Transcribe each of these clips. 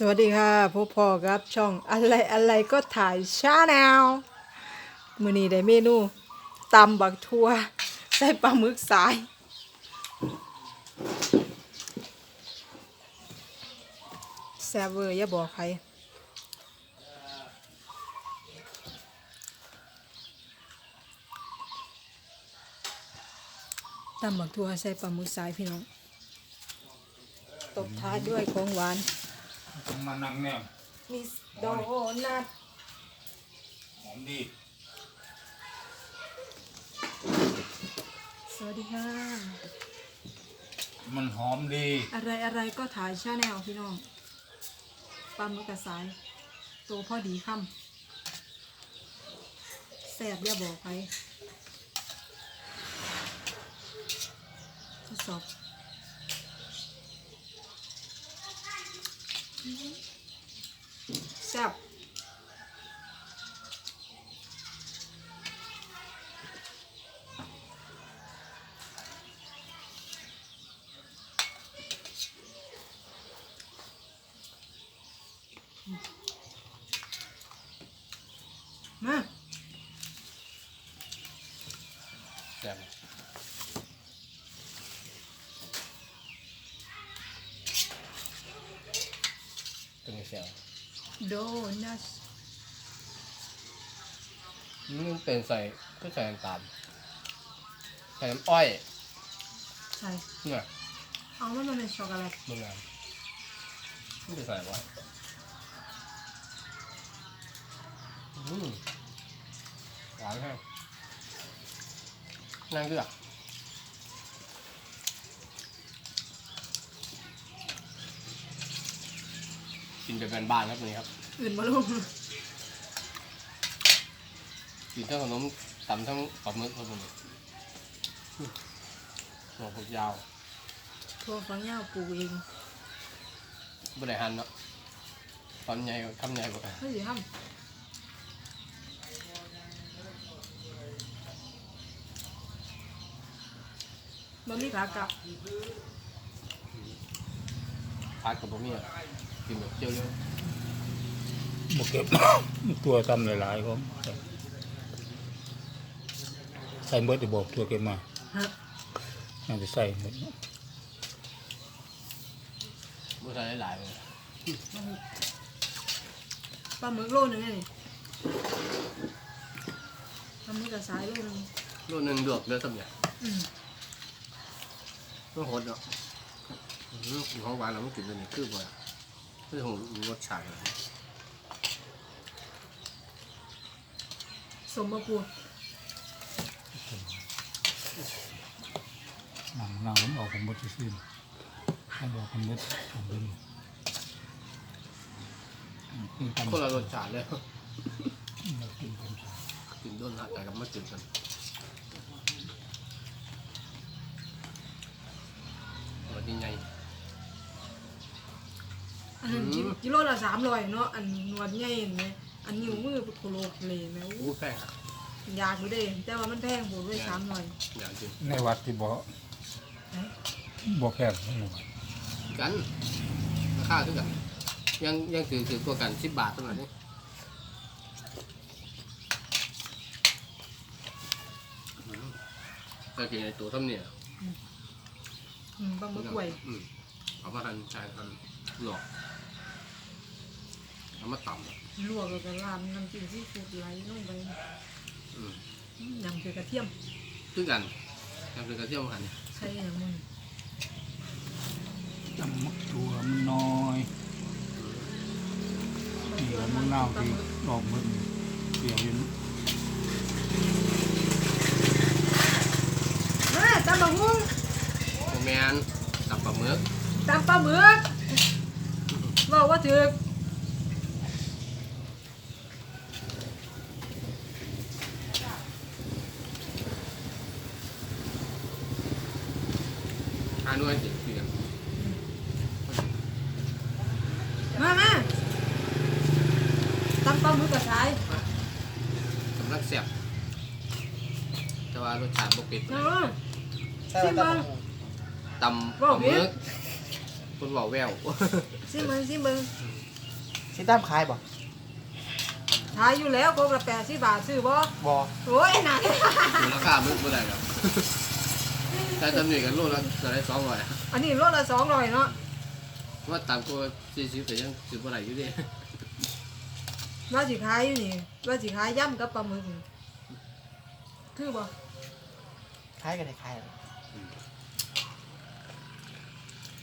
สวัสดีค่ะพบพอครับช่องอะไรอะไรก็ถ่ายชาแนลมือนี้ได้เมนูตำบักทั่วใส่ปลาหมึกสาย แซเวอร์อย่าบอกใครตำบักทั่วใส่ปลาหมึกสายพี่น้องตบท้ายด้วยของหวาน มานั่งแนวมิสโดนัทหอมดีสวัสดีค่ะ มันหอมดีอะไรอะไรก็ถ่ายชาแนลพี่น้องปลาหมึกกระสาย ตัวพอดีค่ำแสบอย่าบอกไปทดสอบ แซ่บมา แซ่บเป็นไงแซ่บ โดนัทมันเป็นใส่ก็ใส่น้ำตาลใส่น้ำอ้อยใช่เนี่ยเอามันมาเป็นช็อกโกแลตมึงงามไม่ได้ใส่ไว้อืมหวานแห้งนั่งเลือ กกินแบบบ้านๆครับวันนี้ครับอื่นมาลงกินทั้งขนมตำทั้งปลาหมึกครับวันนี้อืมหัวพวกยาวทั่วฟังยาวปลูกเองบ่ได้หันเนาะตอนใหญ่กว่าคำใหญ่กว่าเฮ้ยทำมันมีขากลับพาดกับบ่มีอะ กินแบบเจียวเยอะบเก็บ ตัวตำหลายๆก็ใส่เบิดจะบอกตัวเก็บมาฮะน่าจะใส่หมดบ่ใส่หลายๆเลยปลาหมึกโลนึงไงนี่ปลาหมึกกับสายโลนึงโลนึงดวกเด้อสำเนี่ยอืมมันโหดเนาะอื้อกินของหวานแล้วมันกินตัวนี้คือบ่อะ คือของรสชาติเลยสมบูรณ์นั่งนั่งผมออกผมบดซื่อๆให้บอกผมบดผมเป็นกินตำคนละรสชาติเลยเรากินตำกินโดนหักแต่กับมากินกันวันนี้ไงอันนั้น กิกิโลละสามร้อยเนาะอันหนวดใหญ่เห็นไหมอันนิ้วมือโคโลกเลยไหมอู้แป้งครับอยากอยู่เด้แต่ว่ามันแพงผมด้วยสามร้อยอย่างจริงในวัดที่บ่บ่แคบในวัดกันราคาเท่ากันยังยังถือถือตัวกันสิบบาทเท่านั้นนี่ก็กินในตัวเท่านี้อืมปลาหมึกกล้วยอืมเอามาหั่นใช้หั่นหลอก เอามาตำอะลวกแล้วก็ราดน้ำจิ้มซีฟู้ดไหลลงไปอืมยำคือกระเทียมคือกันทำเป็นกระเทียมหั่นนี่ใช่อย่างมึงตำมักตัวมันน้อยเดี๋ยวมันเน่าที่ออกมันเดี๋ยวอยู่มาตำบักหุ่งโอแมนตับปลาหมึกตำปลาหมึกบอกว่าถือ ห้าหน่วยสิเพียงมามาตำปลาหมึกกับสายสำนักเสียบแต่ว่ารสชาติบ่เผ็ดเนาะชิมบ้างตำปลาหมึกคนเบาแวว ซิมึงซิมึงสิตามขายบ่ขายอยู่แล้วโกกละแปดสิบบาทซื้อบ่บ่โอ้ยน่ะราคาไม่ไม่ได้ครับ แต่ตำหนิกันโลละจะได้สองร้อยอันนี้รถละสองร้อยเนาะว่าตามก็สี่สิบแต่ยังสิบอะไรอยู่ดิว่าสิขายอยู่นี่ว่าสิขายย่ำกับปลาหมึกนี่คือบ่ขายกันได้ขายเลย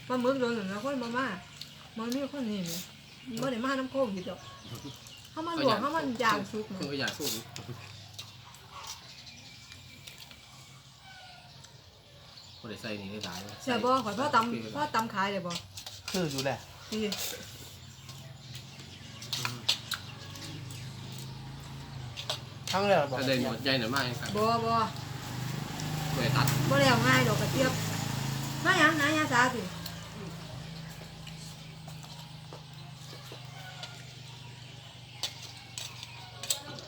ปลาหมึกโดนหนึ่งนะคนมามามันมีคนนี่นี่บ่ได้มาน้ำโค้งอยู่ดอกเขามันหลวงเขามันย่างสุกเพิ่งเนาะก็อยากสู้ ก็ได้ใส่นี่ได้หลายเสียบ่ข่อยพ่อตำพ่อตำขายเลยบ่คืออยู่แหละนี่ทั้งเลยบ่ถ้าได้หมดใจหน่อยมากครับบ่บ่ไปตัดบ่แล้วง่ายดอกกระเจี๊ยบมาหยังนายยาสาสิ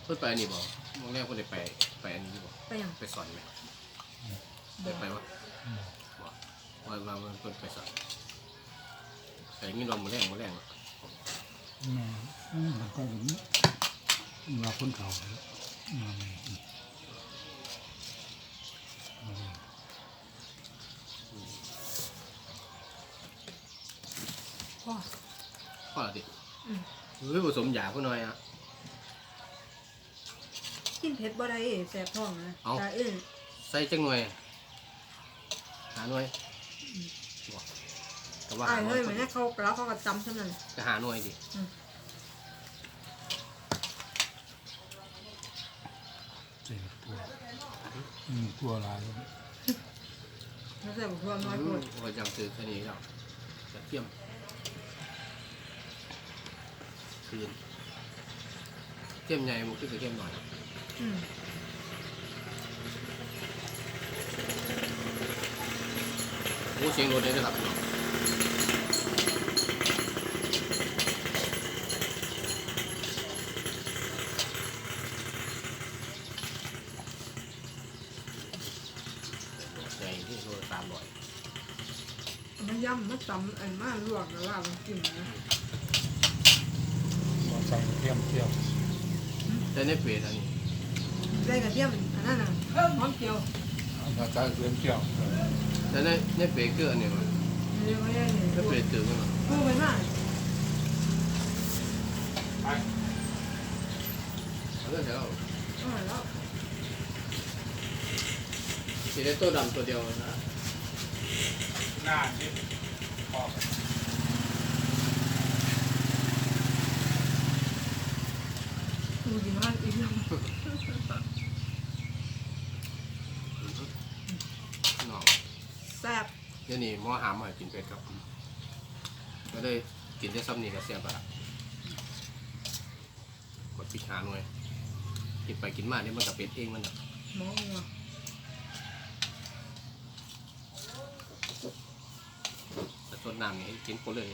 เพิ่นไปนี่บ่มองแรกเพิ่นได้ไปไปอันนี้บ่ไปหยังไปสอนไหมได้ไปวะบ่ ว่าว่ามันเพิ่นไปสอนแต่ยินว่ามื้อแรงมื้อแรงแม่อืมมันก็เหมือนเราคนเก่าเลยอืมอืมอืมพ่อพอแล้วดิอืมเฮ้ยผสมยาผู้น้อยอะ กินเผ็ดบ่ได้แสบท้องนะเอ้าตาเอ้ยใส่จังหน่วย หาหน่วยบ่แต่ว่าอ้าหายหน่เฮ้วยยเหมือนเขาแล้วเขาก็ตำเท่านั้นจะหาหน่วยดิเจ็บตัวอืมตัวลายแล้วแล้วแต่บอกว่าน้อยอืคมนโอ้ยจำซื้อแค่นี้แล้วจะเทียมคืนเทียมใหญ่มันคือจะเทียมหน่อย อืม โอ้เสียงรถเลยนะครับใหญ่ที่โลสามร้อยมันย่ำมันตำอันมาลวกแล้วว่ามันกินนะมาใส่เทียมเทียมแต่ในเฟซอันนี้ได้กระเทียมอันนั้นน่ะหอมเจียวเอามาใส่เทียมเทียมแต่ในในเฟซคืออันนี้มันเรียกว่าอย่างนี้ในเฟซคือมันพูดไปมากเรื่องเดียวเอามาแล้วสีได้ตัวดำตัวเดียวนะ หน้านิดออก ดูกินมันอีกแล้ว น้อง แซ่บ เดี๋ยวนี้หมอหามมาให้กินเป็ดครับ ก็เลยกินได้ซ้ำนี่ก็เสียบละกดปิดหาหน่วยกินไปกินมาเนี่ยมันกับเป็ดเองมันน่ะหมองัวแต่ต้นน้ำนี่กินคนเลย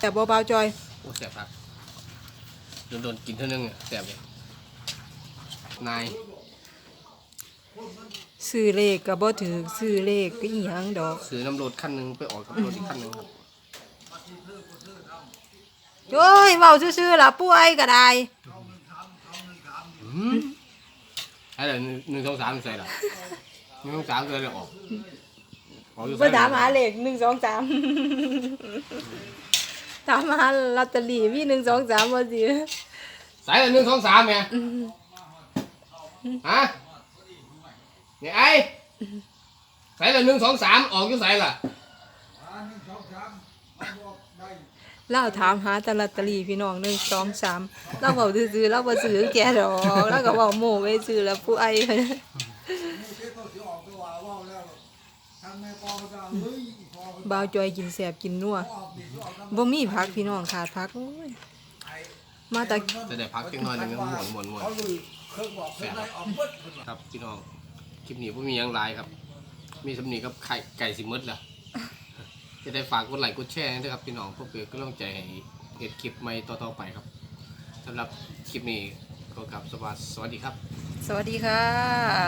แต่เบาๆจอย โอ้แสบครับโดนโดนกินเท่านึงเนี่ยแสบเลยนายซื้อเลขก็บ่ถือซื้อเลขก็อีหยังดอกซื้อน้ำรถขั้นหนึงไปออกกับรถอีกขั้นหนึงครับโอ้ยเว้าซื่อๆล่ะป่วยก็ได้อืมไอ้เดี๋ยวหนึ่งสองสามใส่ละหนึ่งสองสามเลยเลยออกออกอยู่บ่ใส่ถามหาเลข1 2 3 ถามหาลอตเตอรี่มี1 2 3บ่สิใส่ละหนึ่งสองสามไงฮะเนี่ยไอ้ใส่ละหนึ่งสองสามออกอยู่ใส่ละเราถามหาแต่ลอตเตอรี่พี่น้อง1 2 3เราเว้าซื่อๆเราบ่ซื้อแกดอกแล้วก็เว้าโม้ไว้ซื้อแล้วผู้ไอ้ บ่าวจอยกินแสบกินนัวบ่มีผักพี่น้องขาดผักโอ้ยมาแต่จะได้พักจังหน่อยหนึงหมวนหมวนหมวนแสบครับพี่น้องคลิปนี้ผมมีหยังไลายครับ มีสำนีกับไข่ไก่สิมดละจะได้ฝากกดไลค์กดแชร์ด้วยครับพี่น้องเพื่อเป็นกำลังใจให้เห็ดคลิปใหม่ต่อๆไปครับสำหรับคลิปนี้ก็กลับสวัสดีครับ สวัสดีค่ะ